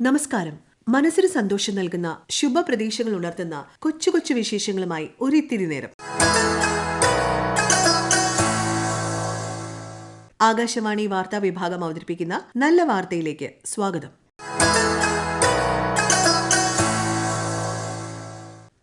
നമസ്കാരം. മനസ്സിന് സന്തോഷം നൽകുന്ന ശുഭപ്രതീക്ഷകൾ ഉണർത്തുന്ന കൊച്ചു കൊച്ചു വിശേഷങ്ങളുമായി ഒരിത്തിരി നേരം. ആകാശവാണി വാർത്താ വിഭാഗം അവതരിപ്പിക്കുന്ന നല്ല വാർത്തയിലേക്ക് സ്വാഗതം.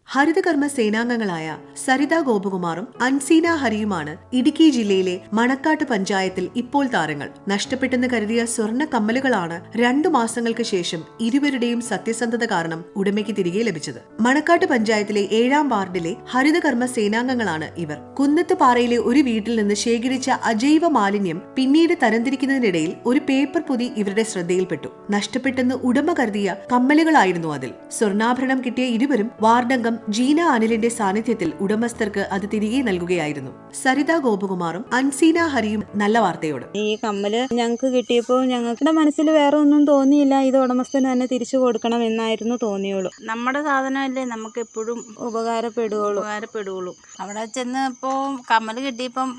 ഹരിതകർമ്മ സേനാംഗങ്ങളായ സരിത ഗോപകുമാറും അൻസീന ഹരിയുമാണ് ഇടുക്കി ജില്ലയിലെ മണക്കാട്ട് പഞ്ചായത്തിൽ ഇപ്പോൾ താരങ്ങൾ. നഷ്ടപ്പെട്ടെന്ന് കരുതിയ സ്വർണ കമ്മലുകളാണ് രണ്ടു മാസങ്ങൾക്ക് ശേഷം ഇരുവരുടെയും സത്യസന്ധത കാരണം ഉടമയ്ക്ക് തിരികെ ലഭിച്ചത്. മണക്കാട്ട് പഞ്ചായത്തിലെ ഏഴാം വാർഡിലെ ഹരിതകർമ്മ സേനാംഗങ്ങളാണ് ഇവർ. കുന്നത്ത് പാറയിലെ ഒരു വീട്ടിൽ നിന്ന് ശേഖരിച്ച അജൈവ മാലിന്യം പിന്നീട് തരംതിരിക്കുന്നതിനിടയിൽ ഒരു പേപ്പർ പൊതി ഇവരുടെ ശ്രദ്ധയിൽപ്പെട്ടു. നഷ്ടപ്പെട്ടെന്ന് ഉടമ കരുതിയ കമ്മലുകളായിരുന്നു അതിൽ. സ്വർണാഭരണം കിട്ടിയ ഇരുവരും വാർഡംഗം ജീന അനിലിന്റെ സാന്നിധ്യത്തിൽ ഉടമസ്ഥർക്ക് അത് തിരികെ നൽകുകയായിരുന്നു. സരിത ഗോപകുമാറും അൻസീന ഹരിയും നല്ല വാർത്തയോട്. ഈ കമ്മൽ ഞങ്ങൾക്ക് കിട്ടിയപ്പോൾ ഞങ്ങളുടെ മനസ്സിൽ വേറെ ഒന്നും തോന്നിയില്ല. ഇത് ഉടമസ്ഥന് തന്നെ തിരിച്ചു കൊടുക്കണം എന്നായിരുന്നു തോന്നിയുള്ളൂ. നമ്മുടെ സാധനമല്ലേ നമുക്ക് എപ്പോഴും ഉപകാരപ്പെടുകയുള്ളൂ. ഉപകാരപ്പെടുകയുള്ളൂ. അവിടെ ചെന്ന് ഇപ്പോൾ കമ്മൽ കിട്ടിയപ്പം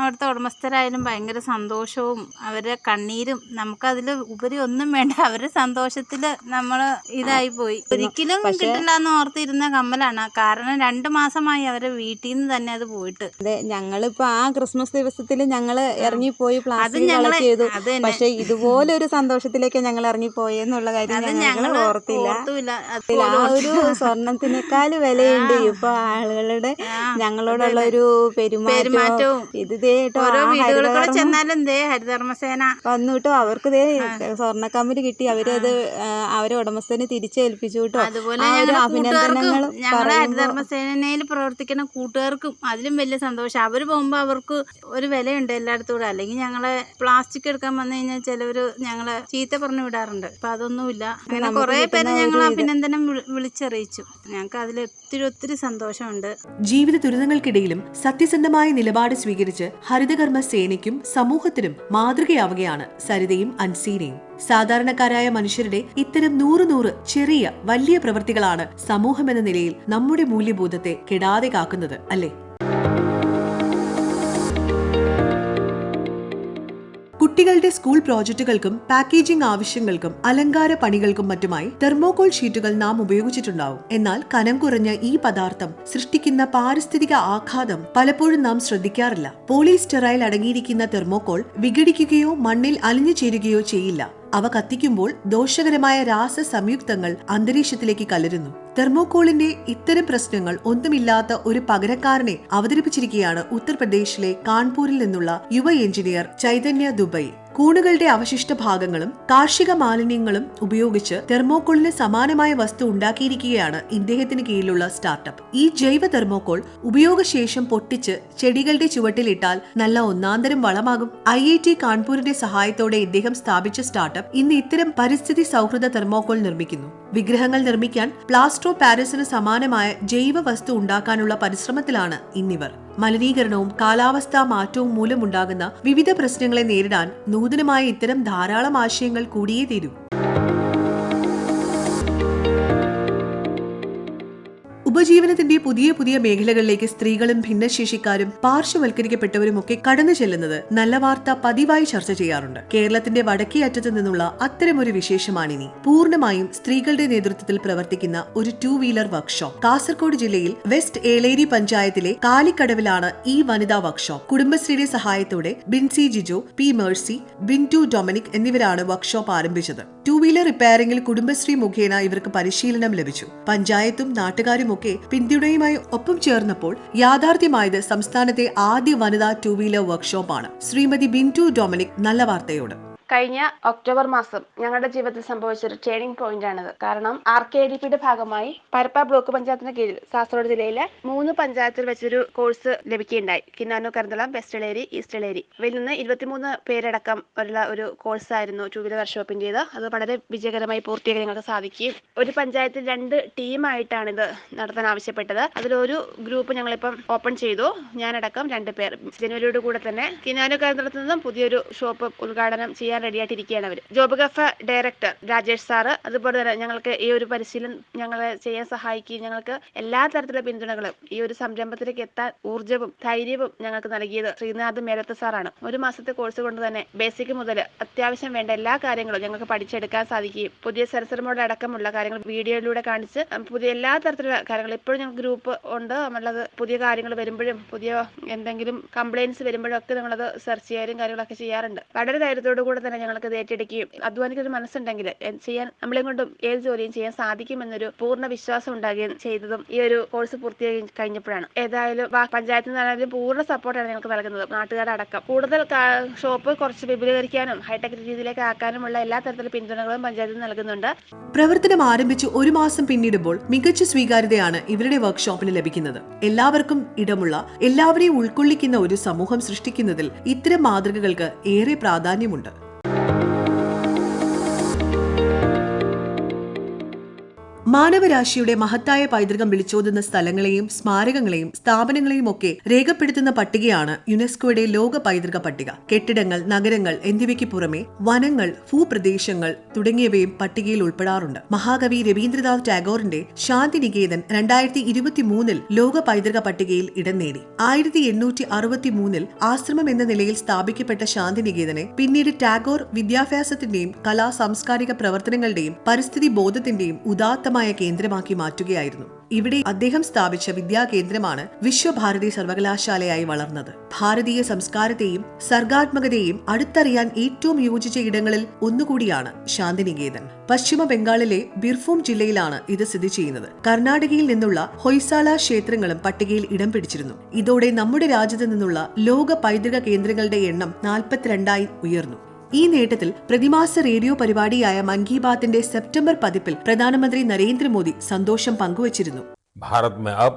അവിടുത്തെ ഉടമസ്ഥരായാലും ഭയങ്കര സന്തോഷവും അവരുടെ കണ്ണീരും നമുക്കതിൽ ഉപരി ഒന്നും വേണ്ട. അവരുടെ സന്തോഷത്തിൽ നമ്മൾ ഇതായി പോയി. ഒരിക്കലും കിട്ടില്ല എന്ന് ഓർത്തിരുന്ന കമ്മലാണ് കാരണം രണ്ട് മാസമായി അവരെ വീട്ടിൽ നിന്ന് തന്നെ അത് പോയിട്ട്. അതെ ഞങ്ങളിപ്പോ ആ ക്രിസ്മസ് ദിവസത്തിൽ ഞങ്ങൾ ഇറങ്ങിപ്പോയി പ്ലാസ്റ്റിക് കളക്ട് ചെയ്തു. പക്ഷെ ഇതുപോലെ ഒരു സന്തോഷത്തിലേക്ക് ഞങ്ങൾ ഇറങ്ങിപ്പോയെന്നുള്ള കാര്യം അത് ഞങ്ങൾ ഓർത്തില്ല. ആ ഒരു സ്വർണത്തിനേക്കാൾ വിലയുണ്ട് ഇപ്പൊ ആളുകളുടെ ഞങ്ങളോടുള്ള ഒരു പെരുമാറ്റവും ഇത് ഓരോ വീടുകളിൽ ചെന്നാലും ദേ ഹരിധർമ്മസേന വന്നു കേട്ടോ അവർക്ക് ദേ സ്വർണക്കമ്പൽ കിട്ടി. അവരത് അവരെ ഉടമസ്ഥനെ തിരിച്ചേൽപ്പിച്ചു കേട്ടോ അതുപോലെ ആ കൂട്ടുകാർക്കും ഹരിതകർമ്മസേനയിൽ പ്രവർത്തിക്കുന്ന കൂട്ടുകാർക്കും അതിലും വലിയ സന്തോഷം. അവർ പോകുമ്പോൾ അവർക്ക് ഒരു വിലയുണ്ട് എല്ലായിടത്തും കൂടെ അല്ലെങ്കിൽ ഞങ്ങളെ പ്ലാസ്റ്റിക് എടുക്കാൻ വന്നു കഴിഞ്ഞാൽ ചിലവർ ഞങ്ങളെ ചീത്ത പറഞ്ഞു വിടാറുണ്ട്. അപ്പൊ അതൊന്നുമില്ല. അങ്ങനെ കുറേ പേര് ഞങ്ങൾ. അഭിനന്ദനം വിളിച്ചറിയിച്ചു. ഞങ്ങൾക്ക് അതിൽ ഒത്തിരി ഒത്തിരി സന്തോഷമുണ്ട്. ജീവിത ദുരിതങ്ങൾക്കിടയിലും സത്യസന്ധമായ നിലപാട് സ്വീകരിച്ച് ഹരിതകർമ്മ സേനയ്ക്കും സമൂഹത്തിനും മാതൃകയാവുകയാണ് സരിതയും അൻസീനയും. സാധാരണക്കാരായ മനുഷ്യരുടെ ഇത്തരം നൂറ് നൂറ് ചെറിയ വലിയ പ്രവൃത്തികളാണ് സമൂഹമെന്ന നിലയിൽ നമ്മുടെ മൂല്യബോധത്തെ കെടാതെ കാക്കുന്നത് അല്ലേ? കുട്ടികളുടെ സ്കൂൾ പ്രോജക്റ്റുകൾക്കും പാക്കേജിംഗ് ആവശ്യങ്ങൾക്കും അലങ്കാര പണികൾക്കും മറ്റുമായി തെർമോകോൾ ഷീറ്റുകൾ നാം ഉപയോഗിച്ചിട്ടുണ്ടാവും. എന്നാൽ കനം കുറഞ്ഞ ഈ പദാർത്ഥം സൃഷ്ടിക്കുന്ന പാരിസ്ഥിതിക ആഘാതം പലപ്പോഴും നാം ശ്രദ്ധിക്കാറില്ല. പോളിസ്റ്റെറൈൽ അടങ്ങിയിരിക്കുന്ന തെർമോകോൾ വിഘടിക്കുകയോ മണ്ണിൽ അലിഞ്ഞു ചേരുകയോ ചെയ്യില്ല. അവ കത്തിക്കുമ്പോൾ ദോഷകരമായ രാസ സംയുക്തങ്ങൾ അന്തരീക്ഷത്തിലേക്ക് കലരുന്നു. തെർമോകോളിന്റെ ഇത്തരം പ്രശ്നങ്ങൾ ഒന്നുമില്ലാത്ത ഒരു പകരക്കാരനെ അവതരിപ്പിച്ചിരിക്കുകയാണ് ഉത്തർപ്രദേശിലെ കാൺപൂരിൽ നിന്നുള്ള യുവ എഞ്ചിനീയർ ചൈതന്യ ദുബൈ. കൂണുകളുടെ അവശിഷ്ട ഭാഗങ്ങളും കാർഷിക മാലിന്യങ്ങളും ഉപയോഗിച്ച് തെർമോക്കോളിന് സമാനമായ വസ്തു ഉണ്ടാക്കിയിരിക്കുകയാണ് ഇദ്ദേഹത്തിന് കീഴിലുള്ള സ്റ്റാർട്ടപ്പ്. ഈ ജൈവ തെർമോക്കോൾ ഉപയോഗശേഷം പൊട്ടിച്ച് ചെടികളുടെ ചുവട്ടിലിട്ടാൽ നല്ല ഒന്നാന്തരം വളമാകും. ഐ ഐ ടി കാൺപൂരിന്റെ സഹായത്തോടെ ഇദ്ദേഹം സ്ഥാപിച്ച സ്റ്റാർട്ടപ്പ് ഇന്ന് ഇത്തരം പരിസ്ഥിതി സൗഹൃദ തെർമോക്കോൾ നിർമ്മിക്കുന്നു. വിഗ്രഹങ്ങൾ നിർമ്മിക്കാൻ പ്ലാസ്റ്റോ പാരീസിന് സമാനമായ ജൈവ വസ്തു ഉണ്ടാക്കാനുള്ള പരിശ്രമത്തിലാണ് ഇന്നിവർ. മലിനീകരണവും കാലാവസ്ഥാ മാറ്റവും മൂലമുണ്ടാകുന്ന വിവിധ പ്രശ്നങ്ങളെ നേരിടാൻ നൂതനമായ ഇത്തരം ധാരാളം ആശയങ്ങൾ കൂടിയേ തീരൂ. ഉപജീവനത്തിന്റെ പുതിയ പുതിയ മേഖലകളിലേക്ക് സ്ത്രീകളും ഭിന്നശേഷിക്കാരും പാർശ്വവൽക്കരിക്കപ്പെട്ടവരും ഒക്കെ കടന്നു ചെല്ലുന്നത് നല്ല വാർത്ത പതിവായി ചർച്ച ചെയ്യാറുണ്ട്. കേരളത്തിന്റെ വടക്കേ അറ്റത്ത് നിന്നുള്ള അത്തരമൊരു വിശേഷമാണിനി. പൂർണമായും സ്ത്രീകളുടെ നേതൃത്വത്തിൽ പ്രവർത്തിക്കുന്ന ഒരു ടൂ വീലർ വർക്ക്ഷോപ്പ്. കാസർഗോഡ് ജില്ലയിൽ വെസ്റ്റ് ഏലേരി പഞ്ചായത്തിലെ കാലിക്കടവിലാണ് ഈ വനിതാ വർക്ക്ഷോപ്പ്. കുടുംബശ്രീയുടെ സഹായത്തോടെ Binsy Jijo P Mercy Bintu Dominic എന്നിവരാണ് വർക്ക്ഷോപ്പ് ആരംഭിച്ചത്. ടൂ വീലർ റിപ്പയറിംഗിൽ കുടുംബശ്രീ മുഖേന ഇവർക്ക് പരിശീലനം ലഭിച്ചു. പഞ്ചായത്തും നാട്ടുകാരും ഒക്കെ പിന്തുണയുമായി ഒപ്പം ചേർന്നപ്പോൾ യാഥാർത്ഥ്യമായത് സംസ്ഥാനത്തെ ആദ്യ വനിതാ ടൂ വീലർ വർക്ക്ഷോപ്പാണ് ശ്രീമതി ബിന്റു ഡൊമിനിക് നല്ല വാർത്തയോട്. കഴിഞ്ഞ ഒക്ടോബർ മാസം ഞങ്ങളുടെ ജീവിതത്തിൽ സംഭവിച്ച ഒരു ടേണിംഗ് പോയിന്റ് ആണിത്. കാരണം ആർ കെ ഡി പിയുടെ ഭാഗമായി പരപ്പ ബ്ലോക്ക് പഞ്ചായത്തിന് കീഴിൽ കാസർഗോഡ് ജില്ലയിലെ മൂന്ന് പഞ്ചായത്തിൽ വെച്ചൊരു കോഴ്സ് ലഭിക്കുകയുണ്ടായി. കിന്നാനു കരന്തളം വെസ്റ്റ് ഇളേരി ഈസ്റ്റ് ഇളേരി ഇവയിൽ നിന്ന് ഇരുപത്തിമൂന്ന് പേരടക്കം ഉള്ള ഒരു കോഴ്സ് ആയിരുന്നു ടൂ വീലർ വർക്ക്ഷോപ്പിന്റേത് അത് വളരെ വിജയകരമായി പൂർത്തീകരിക്കാൻ ഞങ്ങൾക്ക് സാധിക്കുകയും ഒരു പഞ്ചായത്തിൽ രണ്ട് ടീമായിട്ടാണ് ഇത് നടത്താൻ ആവശ്യപ്പെട്ടത്. അതിലൊരു ഗ്രൂപ്പ് ഞങ്ങളിപ്പം ഓപ്പൺ ചെയ്തു. ഞാനടക്കം രണ്ട് പേർ. ജനുവരിയോട് കൂടെ തന്നെ കിന്നാനു കരന്തളത്തിൽ നിന്നും പുതിയൊരു ഷോപ്പ് ഉദ്ഘാടനം ചെയ്യാൻ റെഡിയായിട്ടിരിക്കുകയാണ് അവർ ജോബ് ഗഫ ഡയറക്ടർ രാജേഷ് സാറ്. അതുപോലെ തന്നെ ഞങ്ങൾക്ക് ഈ ഒരു പരിശീലനം ഞങ്ങളെ ചെയ്യാൻ സഹായിക്കുകയും ഞങ്ങൾക്ക് എല്ലാ തരത്തിലുള്ള പിന്തുണകളും ഈ ഒരു സംരംഭത്തിലേക്ക് എത്താൻ ഊർജവും ധൈര്യവും ഞങ്ങൾക്ക് നൽകിയത് ശ്രീനാഥ് മേലത്ത് സാറാണ്. ഒരു മാസത്തെ കോഴ്സ് കൊണ്ട് തന്നെ ബേസിക് മുതൽ അത്യാവശ്യം വേണ്ട എല്ലാ കാര്യങ്ങളും ഞങ്ങൾക്ക് പഠിച്ചെടുക്കാൻ സാധിക്കുകയും പുതിയ സരസരമോടെ അടക്കമുള്ള കാര്യങ്ങൾ വീഡിയോയിലൂടെ കാണിച്ച് പുതിയ എല്ലാ തരത്തിലുള്ള കാര്യങ്ങൾ ഇപ്പോഴും ഞങ്ങൾക്ക് ഗ്രൂപ്പ് ഉണ്ട്. നമ്മളത് പുതിയ കാര്യങ്ങൾ വരുമ്പോഴും പുതിയ എന്തെങ്കിലും കംപ്ലയിൻസ് വരുമ്പോഴും ഒക്കെ നമ്മളത് സെർച്ച് ചെയ്യാനും കാര്യങ്ങളൊക്കെ ചെയ്യാറുണ്ട്. വളരെ ധൈര്യത്തോടു കൂടെ തന്നെ ഞങ്ങൾക്ക് ഇത് ഏറ്റെടുക്കുകയും ഒരു മനസ്സുണ്ടെങ്കിൽ ചെയ്യാൻ നമ്മളെ കൊണ്ടും ഏത് ജോലിയും ചെയ്യാൻ സാധിക്കുമെന്നൊരു പൂർണ വിശ്വാസം ഉണ്ടാകുകയും ചെയ്തതും ഈ ഒരു കോഴ്സ് പൂർത്തിയായി കഴിഞ്ഞപ്പോഴാണ്. ഏതായാലും പഞ്ചായത്ത് പഞ്ചായത്തിൽ നിന്നാണെങ്കിലും പൂർണ സപ്പോർട്ടാണ് ഞങ്ങൾക്ക് നൽകുന്നത്. നാട്ടുകാരടക്കം കൂടുതൽ ഷോപ്പ് കുറച്ച് വിപുലീകരിക്കാനും ഹൈടെക് രീതിയിലേക്ക് ആക്കാനുമുള്ള എല്ലാ തരത്തിലുള്ള പിന്തുണകളും പഞ്ചായത്തിൽ നൽകുന്നുണ്ട്. പ്രവർത്തനം ആരംഭിച്ച് ഒരു മാസം പിന്നിടുമ്പോൾ മികച്ച സ്വീകാര്യതയാണ് ഇവരുടെ വർക്ക്ഷോപ്പിന് ലഭിക്കുന്നത്. എല്ലാവർക്കും ഇടമുള്ള എല്ലാവരെയും ഉൾക്കൊള്ളിക്കുന്ന ഒരു സമൂഹം സൃഷ്ടിക്കുന്നതിൽ ഇത്തരം മാതൃകകൾക്ക് ഏറെ പ്രാധാന്യമുണ്ട്. മാനവരാശിയുടെ മഹത്തായ പൈതൃകം വിളിച്ചോതുന്ന സ്ഥലങ്ങളെയും സ്മാരകങ്ങളെയും സ്ഥാപനങ്ങളെയും ഒക്കെ രേഖപ്പെടുത്തുന്ന പട്ടികയാണ് യുനെസ്കോയുടെ ലോക പൈതൃക പട്ടിക. കെട്ടിടങ്ങൾ നഗരങ്ങൾ എന്നിവയ്ക്ക് പുറമെ വനങ്ങൾ ഭൂപ്രദേശങ്ങൾ തുടങ്ങിയവയും പട്ടികയിൽ ഉൾപ്പെടാറുണ്ട്. മഹാകവി രവീന്ദ്രനാഥ് ടാഗോറിന്റെ ശാന്തിനികേതൻ രണ്ടായിരത്തി ഇരുപത്തി മൂന്നിൽ ലോക പൈതൃക പട്ടികയിൽ ഇടം നേടി. ആയിരത്തി എണ്ണൂറ്റി അറുപത്തി മൂന്നിൽ ആശ്രമം എന്ന നിലയിൽ സ്ഥാപിക്കപ്പെട്ട ശാന്തിനികേതനെ പിന്നീട് ടാഗോർ വിദ്യാഭ്യാസത്തിന്റെയും കലാ സാംസ്കാരിക പ്രവർത്തനങ്ങളുടെയും പരിസ്ഥിതി ബോധത്തിന്റെയും ഉദാത്തമായ കേന്ദ്രമാക്കി മാറ്റുകയായിരുന്നു. ഇവിടെ അദ്ദേഹം സ്ഥാപിച്ച വിദ്യാകേന്ദ്രമാണ് വിശ്വഭാരതി സർവകലാശാലയായി വളർന്നത്. ഭാരതീയ സംസ്കാരത്തെയും സർഗാത്മകതയെയും അടുത്തറിയാൻ ഏറ്റവും യോജിച്ച ഇടങ്ങളിൽ ഒന്നുകൂടിയാണ് ശാന്തിനികേതൻ. പശ്ചിമ ബംഗാളിലെ ബിർഭൂം ജില്ലയിലാണ് ഇത് സ്ഥിതി ചെയ്യുന്നത്. കർണാടകയിൽ നിന്നുള്ള ഹൊയ്സാല ക്ഷേത്രങ്ങളും പട്ടികയിൽ ഇടം പിടിച്ചിരുന്നു. ഇതോടെ നമ്മുടെ രാജ്യത്ത് നിന്നുള്ള ലോക പൈതൃക കേന്ദ്രങ്ങളുടെ എണ്ണം നാൽപ്പത്തിരണ്ടായി ഉയർന്നു. ഈ നേട്ടത്തിൽ പ്രതിമാസ റേഡിയോ പരിപാടിയായ മൻ കി ബാത്തിന്റെ സെപ്റ്റംബർ പതിപ്പിൽ പ്രധാനമന്ത്രി നരേന്ദ്രമോദി സന്തോഷം പങ്കുവച്ചിരുന്നു भारत में अब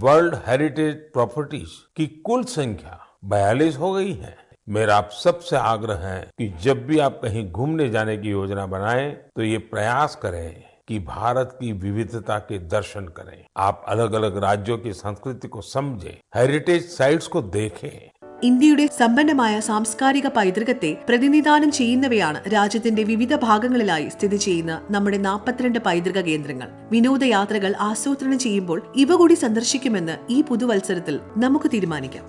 वर्ल्ड हेरिटेज प्रॉपर्टीज की कुल संख्या बयालीस हो गई है मेरा आप सबसे आग्रह है कि जब भी आप कहीं घूमने जाने की योजना बनाएं तो ये प्रयास करें कि भारत की विविधता के दर्शन करें आप अलग अलग राज्यों की संस्कृति को समझें हेरिटेज साइट्स को देखें ഇന്ത്യയുടെ സമ്പന്നമായ സാംസ്കാരിക പൈതൃകത്തെ പ്രതിനിധാനം ചെയ്യുന്നവയാണ് രാജ്യത്തിന്റെ വിവിധ ഭാഗങ്ങളിലായി സ്ഥിതി ചെയ്യുന്ന നമ്മുടെ നാൽപ്പത്തിരണ്ട് പൈതൃക കേന്ദ്രങ്ങൾ. വിനോദയാത്രകൾ ആസൂത്രണം ചെയ്യുമ്പോൾ ഇവ കൂടി സന്ദർശിക്കുമെന്ന് ഈ പുതുവത്സരത്തിൽ നമുക്ക് തീരുമാനിക്കാം.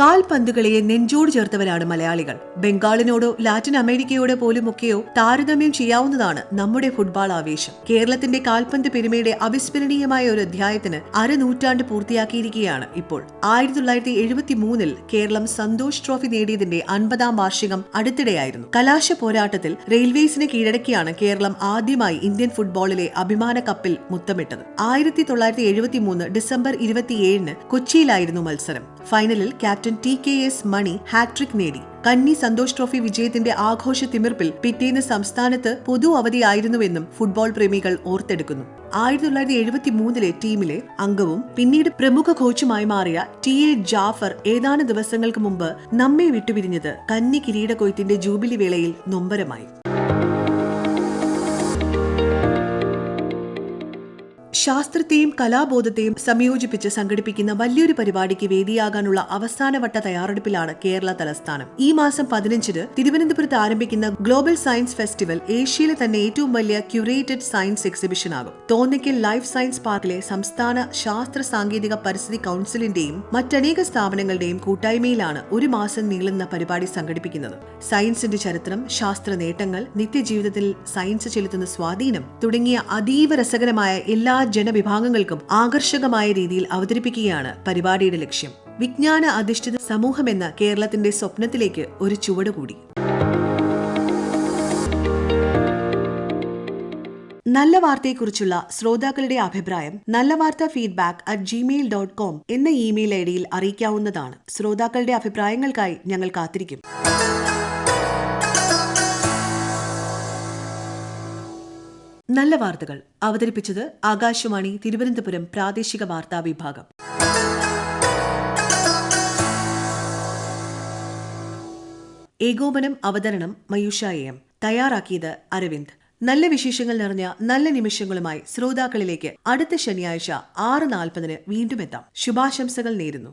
കാൽപന്തുകളെ നെഞ്ചോട് ചേർത്തവരാണ് മലയാളികൾ. ബംഗാളിനോടോ ലാറ്റിൻ അമേരിക്കയോടോ പോലുമൊക്കെയോ താരതമ്യം ചെയ്യാവുന്നതാണ് നമ്മുടെ ഫുട്ബോൾ ആവേശം. കേരളത്തിന്റെ കാൽപന്ത് പെരുമയുടെ അവിസ്മരണീയമായ ഒരു അധ്യായത്തിന് അരനൂറ്റാണ്ട് പൂർത്തിയാക്കിയിരിക്കുകയാണ് ഇപ്പോൾ. ആയിരത്തി തൊള്ളായിരത്തി എഴുപത്തി മൂന്നിൽ കേരളം സന്തോഷ് ട്രോഫി നേടിയതിന്റെ അൻപതാം വാർഷികം അടുത്തിടെയായിരുന്നു. കലാശ പോരാട്ടത്തിൽ റെയിൽവേസിനെ കീഴടക്കിയാണ് കേരളം ആദ്യമായി ഇന്ത്യൻ ഫുട്ബോളിലെ അഭിമാന കപ്പിൽ മുത്തമിട്ടത്. ആയിരത്തി തൊള്ളായിരത്തി എഴുപത്തി മൂന്ന് ഡിസംബർ ഇരുപത്തിയേഴിന് കൊച്ചിയിലായിരുന്നു മത്സരം. ഫൈനലിൽ captain T K S Mani hattrick നേടി. കന്നി സന്തോഷ് ട്രോഫി വിജയത്തിന്റെ ആഘോഷ തിമിർപ്പിൽ പിറ്റേന്ന് സംസ്ഥാനത്ത് പൊതു അവധിയായിരുന്നുവെന്നും ഫുട്ബോൾ പ്രേമികൾ ഓർത്തെടുക്കുന്നു. ആയിരത്തി തൊള്ളായിരത്തി എഴുപത്തി മൂന്നിലെ ടീമിലെ അംഗവും പിന്നീട് പ്രമുഖ കോച്ചുമായി മാറിയ ടി എ ജാഫർ ഏതാനും ദിവസങ്ങൾക്ക് മുമ്പ് നമ്മെ വിട്ടുപിരിഞ്ഞത് കന്നി കിരീട കൊയ്ത്തിന്റെ ജൂബിലി വേളയിൽ നൊമ്പരമായി. ശാസ്ത്രത്തെയും കലാബോധത്തെയും സംയോജിപ്പിച്ച് സംഘടിപ്പിക്കുന്ന വലിയൊരു പരിപാടിക്ക് വേദിയാകാനുള്ള അവസാനവട്ട തയ്യാറെടുപ്പിലാണ് കേരള തലസ്ഥാനം. ഈ മാസം പതിനഞ്ചിന് തിരുവനന്തപുരത്ത് ആരംഭിക്കുന്ന ഗ്ലോബൽ സയൻസ് ഫെസ്റ്റിവൽ ഏഷ്യയിലെ തന്നെ ഏറ്റവും വലിയ ക്യൂറേറ്റഡ് സയൻസ് എക്സിബിഷൻ ആകും. തോന്നിക്കൽ ലൈഫ് സയൻസ് പാർക്കിലെ സംസ്ഥാന ശാസ്ത്ര സാങ്കേതിക പരിസ്ഥിതി കൌൺസിലിന്റെയും മറ്റനേക സ്ഥാപനങ്ങളുടെയും കൂട്ടായ്മയിലാണ് ഒരു മാസം നീളുന്ന പരിപാടി സംഘടിപ്പിക്കുന്നത്. സയൻസിന്റെ ചരിത്രം ശാസ്ത്ര നേട്ടങ്ങൾ നിത്യജീവിതത്തിൽ സയൻസ് ചെലുത്തുന്ന സ്വാധീനം തുടങ്ങിയ അതീവ രസകരമായ എല്ലാ ജനവിഭാഗങ്ങൾക്കും ആകർഷകമായ രീതിയിൽ അവതരിപ്പിക്കുകയാണ് പരിപാടിയുടെ ലക്ഷ്യം. വിജ്ഞാന അധിഷ്ഠിത സമൂഹമെന്ന കേരളത്തിന്റെ സ്വപ്നത്തിലേക്ക് ഒരു ചുവട് കൂടി. നല്ല വാർത്തയെക്കുറിച്ചുള്ള ശ്രോതാക്കളുടെ അഭിപ്രായം നല്ല വാർത്ത feedback at Gmail dot com എന്ന ഇമെയിൽ ഐ ഡിയിൽ അറിയിക്കാവുന്നതാണ്. ശ്രോതാക്കളുടെ അഭിപ്രായങ്ങൾക്കായി ഞങ്ങൾ കാത്തിരിക്കും. നല്ല വാർത്തകൾ അവതരിപ്പിച്ചത് ആകാശവാണി തിരുവനന്തപുരം പ്രാദേശിക വാർത്താ വിഭാഗം. ഏകോപനം അവതരണം മയൂഷ എം തയ്യാറാക്കിയത് അരവിന്ദ്. നല്ല വിശേഷങ്ങൾ നിറഞ്ഞ നല്ല നിമിഷങ്ങളുമായി ശ്രോതാക്കളിലേക്ക് അടുത്ത ശനിയാഴ്ച ആറ് നാൽപ്പതിന് വീണ്ടും എത്താം. ശുഭാശംസകൾ നേരുന്നു.